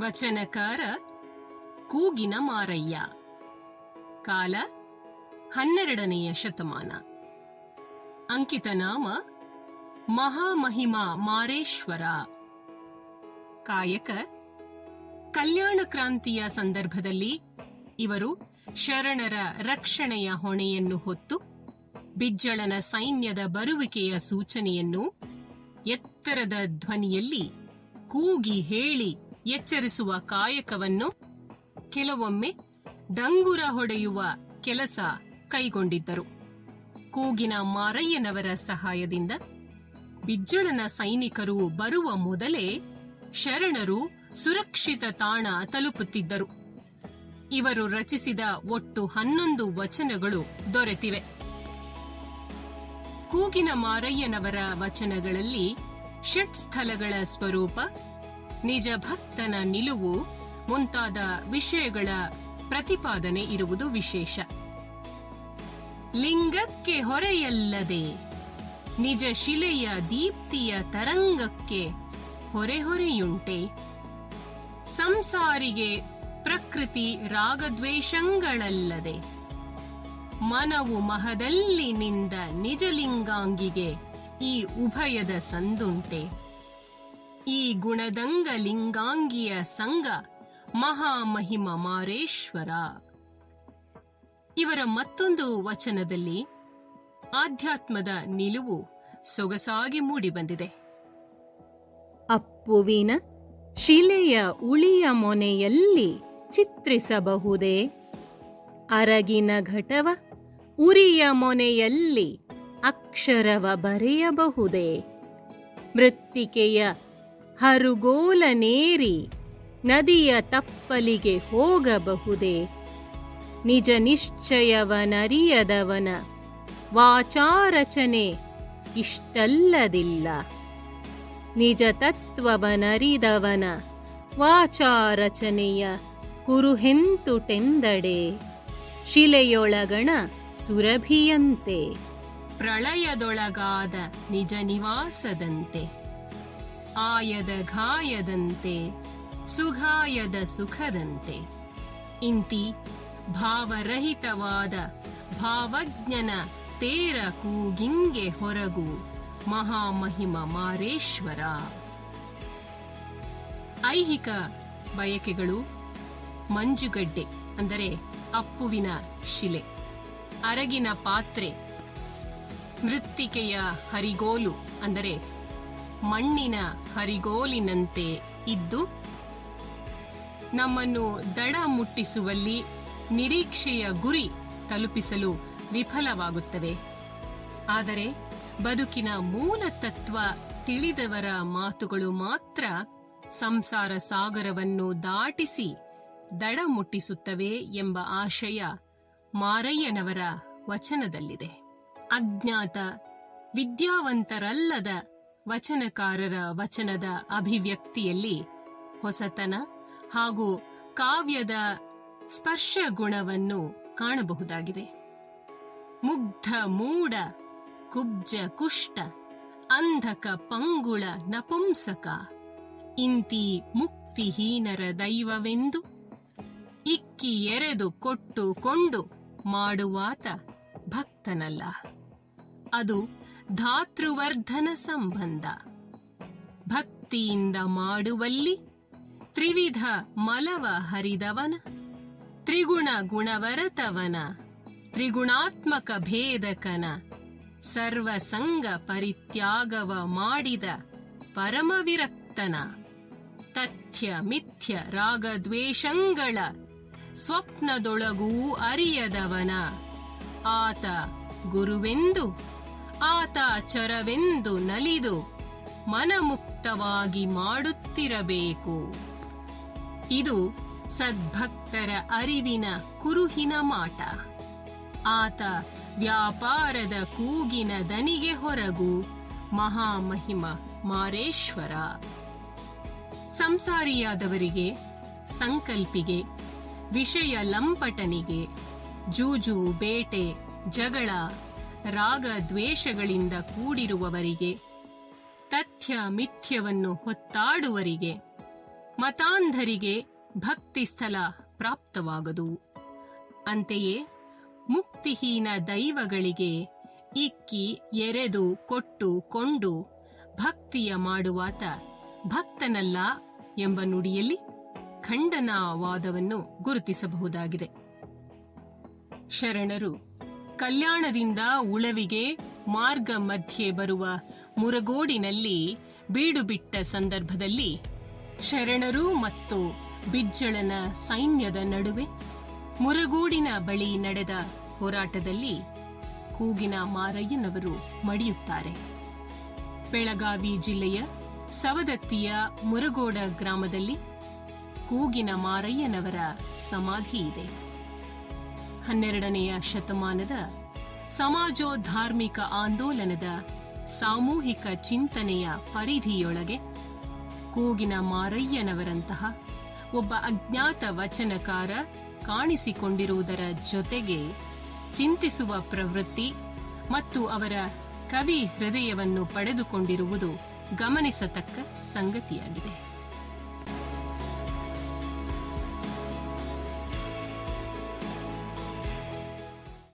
ವಚನಕಾರ ಕೂಗಿನ ಮಾರಯ್ಯ. ಕಾಲ ಹನ್ನೆರಡನೆಯ ಶತಮಾನ. ಅಂಕಿತ ನಾಮ ಮಹಾಮಹಿಮಾ ಮಾರೇಶ್ವರ. ಕಾಯಕ ಕಲ್ಯಾಣ ಕ್ರಾಂತಿಯ ಸಂದರ್ಭದಲ್ಲಿ ಇವರು ಶರಣರ ರಕ್ಷಣೆಯ ಹೊಣೆಯನ್ನು ಹೊತ್ತು ಬಿಜ್ಜಳನ ಸೈನ್ಯದ ಬರುವಿಕೆಯ ಸೂಚನೆಯನ್ನು ಎತ್ತರದ ಧ್ವನಿಯಲ್ಲಿ ಕೂಗಿ ಹೇಳಿ ಎಚ್ಚರಿಸುವ ಕಾಯಕವನ್ನು ಕೆಲವೊಮ್ಮೆ ಡಂಗುರ ಹೊಡೆಯುವ ಕೆಲಸ ಕೈಗೊಂಡಿದ್ದರು. ಕೂಗಿನ ಮಾರಯ್ಯನವರ ಸಹಾಯದಿಂದ ಬಿಜ್ಜಳನ ಸೈನಿಕರು ಬರುವ ಮೊದಲೇ ಶರಣರು ಸುರಕ್ಷಿತ ತಾಣ ತಲುಪುತ್ತಿದ್ದರು. ಇವರು ರಚಿಸಿದ ಒಟ್ಟು ಹನ್ನೊಂದು ವಚನಗಳು ದೊರೆತಿವೆ. ಕೂಗಿನ ಮಾರಯ್ಯನವರ ವಚನಗಳಲ್ಲಿ ಷಟ್ ಸ್ಥಳಗಳ ಸ್ವರೂಪ ನಿಜ ಭಕ್ತನ ನಿಲುವು ಮುಂತಾದ ವಿಷಯಗಳ ಪ್ರತಿಪಾದನೆ ಇರುವುದು ವಿಶೇಷ. ಲಿಂಗಕ್ಕೆ ಹೊರೆಯಲ್ಲದೆ ನಿಜ ಶಿಲೆಯ ದೀಪ್ತಿಯ ತರಂಗಕ್ಕೆ ಹೊರೆ ಹೊರೆಯುಂಟೆ. ಸಂಸಾರಿಗೆ ಪ್ರಕೃತಿ ರಾಗದ್ವೇಷಗಳಲ್ಲದೆ ಮನವು ಮಹದಲ್ಲಿ ನಿಂದ ನಿಜಲಿಂಗಾಂಗಿಗೆ ಈ ಉಭಯದ ಸಂದುಂಟೆ. ಈ ಗುಣದಂಗ ಲಿಂಗಾಂಗಿಯ ಸಂಗ ಮಹಾಮಹಿಮ ಮಾರೇಶ್ವರ. ಇವರ ಮತ್ತೊಂದು ವಚನದಲ್ಲಿ ಆಧ್ಯಾತ್ಮದ ನಿಲುವು ಸೊಗಸಾಗಿ ಮೂಡಿಬಂದಿದೆ ಅಪ್ಪುವಿನ ಶಿಲೆಯ ಉಳಿಯ ಮೊನೆಯಲ್ಲಿ ಚಿತ್ರಿಸಬಹುದೇ? ಅರಗಿನ ಘಟವ ಉರಿಯ ಮೊನೆಯಲ್ಲಿ ಅಕ್ಷರವ ಬರೆಯಬಹುದೇ? ಮೃತ್ತಿಕೆಯ ಹರುಗೋಲನೇರಿ ನದಿಯ ತಪ್ಪಲಿಗೆ ಹೋಗಬಹುದೇ? ನಿಜ ನಿಶ್ಚಯವನರಿಯದವನ ವಾಚಾರಚನೆ ಇಷ್ಟಲ್ಲದಿಲ್ಲ. ನಿಜ ತತ್ವವನರಿದವನ ವಾಚಾರಚನೆಯ ಕುರುಹೆಂತುಟೆಂದಡೆ? ಶಿಲೆಯೊಳಗಣ ಸುರಭಿಯಂತೆ, ಪ್ರಳಯದೊಳಗಾದ ನಿಜ ನಿವಾಸದಂತೆ. ಆಯದ ಘಾಯದಂತೆ ಸುಘಾಯದ ಸುಖದಂತೆ ಇಂತಿ ಭಾವರಹಿತವಾದ ಭಾವಜ್ಞನ ತೇರ ಕೂಗಿಂಗೆ ಹೊರಗು ಮಹಾಮಹಿಮ ಮಾರೇಶ್ವರ. ಐಹಿಕ ಬಯಕೆಗಳು ಮಂಜುಗಡ್ಡೆ ಅಂದರೆ ಅಪ್ಪುವಿನ ಶಿಲೆ, ಅರಗಿನ ಪಾತ್ರೆ, ಮೃತ್ತಿಕೆಯ ಹರಿಗೋಲು ಅಂದರೆ ಮಣ್ಣಿನ ಹರಿಗೋಲಿನಂತೆ ಇದ್ದು, ನಮ್ಮನ್ನು ದಡ ಮುಟ್ಟಿಸುವಲ್ಲಿ ನಿರೀಕ್ಷೆಯ ಗುರಿ ತಲುಪಿಸಲು ವಿಫಲವಾಗುತ್ತವೆ. ಆದರೆ ಬದುಕಿನ ಮೂಲ ತತ್ವ ತಿಳಿದವರ ಮಾತುಗಳು ಮಾತ್ರ ಸಂಸಾರ ಸಾಗರವನ್ನು ದಾಟಿಸಿ ದಡ ಮುಟ್ಟಿಸುತ್ತವೆ ಎಂಬ ಆಶಯ ಮಾರಯ್ಯನವರ ವಚನದಲ್ಲಿದೆ. ಅಜ್ಞಾತ ವಿದ್ಯಾವಂತರಲ್ಲದ ವಚನಕಾರರ ವಚನದ ಅಭಿವ್ಯಕ್ತಿಯಲ್ಲಿ ಹೊಸತನ ಹಾಗೂ ಕಾವ್ಯದ ಸ್ಪರ್ಶ ಗುಣವನ್ನು ಕಾಣಬಹುದಾಗಿದೆ. ಮುಗ್ಧ ಮೂಡ ಕುಬ್ಜ ಕುಷ್ಟ ಅಂಧಕ ಪಂಗುಳ ನಪುಂಸಕ, ಇಂತಿ ಮುಕ್ತಿಹೀನರ ದೈವವೆಂದು, ಇಕ್ಕಿ ಎರೆದು ಕೊಟ್ಟು ಕೊಂಡು ಮಾಡುವಾತ ಭಕ್ತನಲ್ಲ. ಅದು ಧಾತೃವರ್ಧನ ಸಂಬಂಧ. ಭಕ್ತಿಯಿಂದ ಮಾಡುವಲ್ಲಿ ತ್ರಿವಿಧ ಮಲವ ಹರಿದವನ, ತ್ರಿಗುಣ ಗುಣವರತವನ, ತ್ರಿಗುಣಾತ್ಮಕ ಭೇದಕನ ಸರ್ವಸಂಗ ಪರಿತ್ಯಾಗವ ಮಾಡಿದ ಪರಮವಿರಕ್ತನ ತಥ್ಯ ಮಿಥ್ಯ ರಾಗದ್ವೇಷಗಳ ಸ್ವಪ್ನದೊಳಗೂ ಅರಿಯದವನ. ಆತ ಗುರುವೆಂದು ಆತ ಚರವೆಂದು ನಲಿದು ಮನಮುಕ್ತವಾಗಿ ಮಾಡುತ್ತಿರಬೇಕು. ಇದು ಸದ್ಭಕ್ತರ ಅರಿವಿನ ಕುರುಹಿನ ಮಾಟ. ಆತ ವ್ಯಾಪಾರದ ಕೂಗಿನ ದನಿಗೆ ಹೊರಗು ಮಹಾಮಹಿಮ ಮಾರೇಶ್ವರ. ಸಂಸಾರಿಯಾದವರಿಗೆ, ಸಂಕಲ್ಪಿಗೆ, ವಿಷಯ ಲಂಪಟನಿಗೆ, ಜೂಜು, ಬೇಟೆ, ಜಗಳ ರಾಗ ದ್ವೇಷಗಳಿಂದ ಕೂಡಿರುವವರಿಗೆ, ತಥ್ಯ ಮಿಥ್ಯವನ್ನು ಹೊತ್ತಾಡುವರಿಗೆ, ಮತಾಂಧರಿಗೆ ಭಕ್ತಿ ಸ್ಥಳ ಪ್ರಾಪ್ತವಾಗದು. ಅಂತೆಯೇ ಮುಕ್ತಿಹೀನ ದೈವಗಳಿಗೆ ಇಕ್ಕಿ ಎರೆದು ಕೊಟ್ಟು ಕೊಂಡು ಭಕ್ತಿಯ ಮಾಡುವಾತ ಭಕ್ತನಲ್ಲ ಎಂಬ ನುಡಿಯಲ್ಲಿ ಖಂಡನಾವಾದವನ್ನು ಗುರುತಿಸಬಹುದಾಗಿದೆ. ಶರಣರು ಕಲ್ಯಾಣದಿಂದ ಉಳವಿಗೆ ಮಾರ್ಗ ಮಧ್ಯೆ ಬರುವ ಮುರಗೋಡಿನಲ್ಲಿ ಬೀಡು ಬಿಟ್ಟ ಸಂದರ್ಭದಲ್ಲಿ ಶರಣರು ಮತ್ತು ಬಿಜ್ಜಳನ ಸೈನ್ಯದ ನಡುವೆ ಮುರಗೋಡಿನ ಬಳಿ ನಡೆದ ಹೋರಾಟದಲ್ಲಿ ಕೂಗಿನ ಮಾರಯ್ಯನವರು ಮಡಿಯುತ್ತಾರೆ. ಬೆಳಗಾವಿ ಜಿಲ್ಲೆಯ ಸವದತ್ತಿಯ ಮುರಗೋಡ ಗ್ರಾಮದಲ್ಲಿ ಕೂಗಿನ ಮಾರಯ್ಯನವರ ಸಮಾಧಿ ಇದೆ. ಹನ್ನೆರಡನೆಯ ಶತಮಾನದ ಸಮಾಜೋಧಾರ್ಮಿಕ ಆಂದೋಲನದ ಸಾಮೂಹಿಕ ಚಿಂತನೆಯ ಪರಿಧಿಯೊಳಗೆ ಕೂಗಿನ ಮಾರಯ್ಯನವರಂತಹ ಒಬ್ಬ ಅಜ್ಞಾತ ವಚನಕಾರ ಕಾಣಿಸಿಕೊಂಡಿರುವುದರ ಜೊತೆಗೆ ಚಿಂತಿಸುವ ಪ್ರವೃತ್ತಿ ಮತ್ತು ಅವರ ಕವಿ ಹೃದಯವನ್ನು ಪಡೆದುಕೊಂಡಿರುವುದು ಗಮನಿಸತಕ್ಕ ಸಂಗತಿಯಾಗಿದೆ.